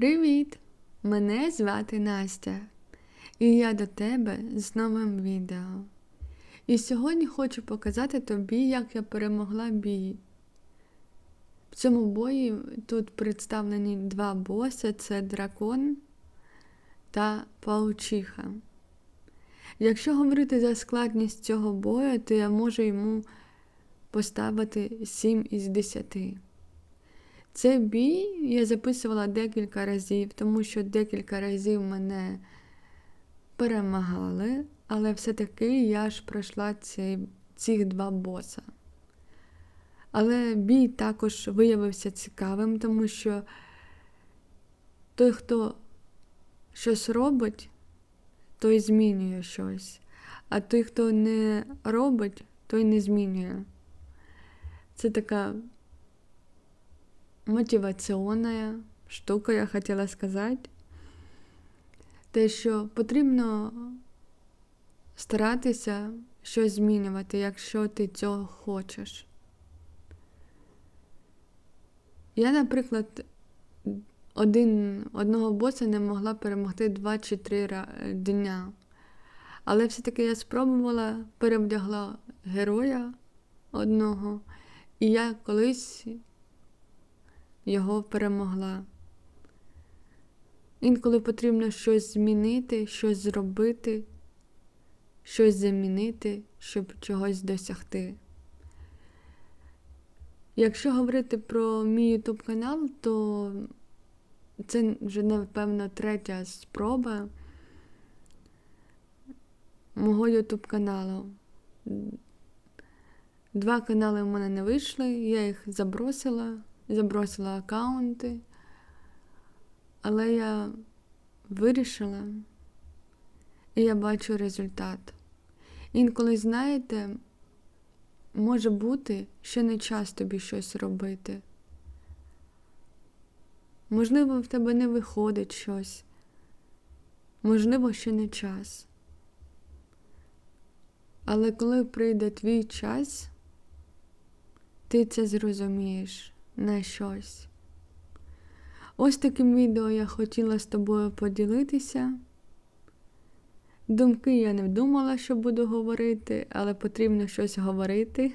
Привіт! Мене звати Настя, і я до тебе з новим відео. І сьогодні хочу показати тобі, як я перемогла бій. В цьому бої тут представлені два боси: це дракон та паучиха. Якщо говорити за складність цього бою, то я можу йому поставити 7 із 10. Цей бій я записувала декілька разів, тому що декілька разів мене перемагали, але все-таки я ж пройшла ці, цих два боса. Але бій також виявився цікавим, тому що той, хто щось робить, той змінює щось. А той, хто не робить, той не змінює. Це така мотиваційна штука, я хотіла сказати. Те, що потрібно старатися щось змінювати, якщо ти цього хочеш. Я, наприклад, один, одного боса не могла перемогти 2 чи 3 дня. Але все-таки я спробувала, перевдягла героя одного, і я колись його перемогла. Інколи потрібно щось змінити, щось зробити, щось замінити, щоб чогось досягти. Якщо говорити про мій YouTube канал, то це вже, напевно, третя спроба мого YouTube каналу. Два канали в мене не вийшли, я їх забросила, забросила аккаунти, але я вирішила і я бачу результат. Інколи, знаєте, може бути, що не час тобі щось робити. Можливо, в тебе не виходить щось, можливо, ще не час. Але коли прийде твій час, ти це зрозумієш на щось. Ось таким відео я хотіла з тобою поділитися. Думки я не думала, що буду говорити, але потрібно щось говорити.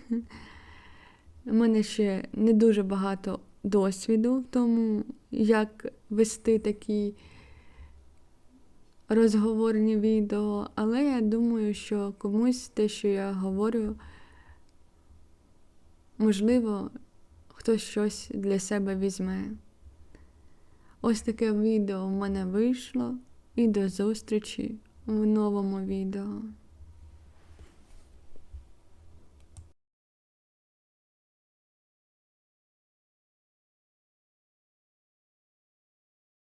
У мене ще не дуже багато досвіду в тому, як вести такі розговорні відео, але я думаю, що комусь те, що я говорю, можливо, хтось щось для себе візьме. Ось таке відео в мене вийшло, і до зустрічі в новому відео.